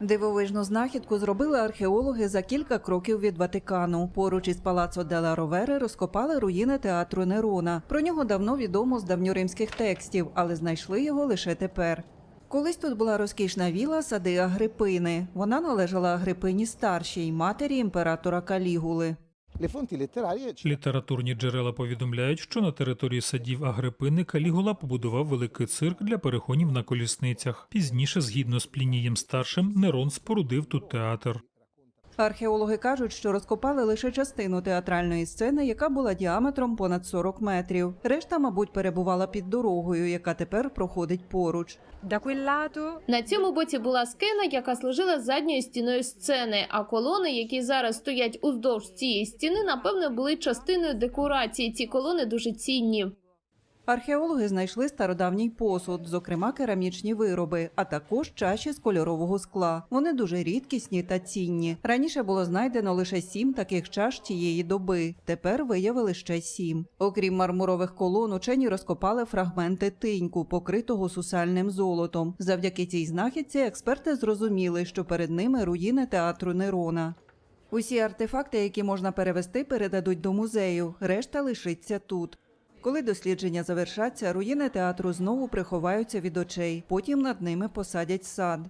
Дивовижну знахідку зробили археологи за кілька кроків від Ватикану. Поруч із палацо Дела Ровери розкопали руїни театру Нерона. Про нього давно відомо з давньоримських текстів, але знайшли його лише тепер. Колись тут була розкішна віла сади Агрипини. Вона належала Агрипині старшій, матері імператора Калігули. Літературні джерела повідомляють, що на території садів Агрипини Калігула побудував великий цирк для перегонів на колісницях. Пізніше, згідно з Плінієм старшим, Нерон спорудив тут театр. Археологи кажуть, що розкопали лише частину театральної сцени, яка була діаметром понад 40 метрів. Решта, мабуть, перебувала під дорогою, яка тепер проходить поруч. На цьому боці була скена, яка служила задньою стіною сцени, а колони, які зараз стоять уздовж цієї стіни, напевно, були частиною декорації. Ці колони дуже цінні. Археологи знайшли стародавній посуд, зокрема керамічні вироби, а також чаші з кольорового скла. Вони дуже рідкісні та цінні. Раніше було знайдено лише сім таких чаш тієї доби. Тепер виявили ще сім. Окрім мармурових колон, учені розкопали фрагменти тиньку, покритого сусальним золотом. Завдяки цій знахідці експерти зрозуміли, що перед ними руїни театру Нерона. Усі артефакти, які можна перевести, передадуть до музею. Решта лишиться тут. Коли дослідження завершаться, руїни театру знову приховаються від очей. Потім над ними посадять сад.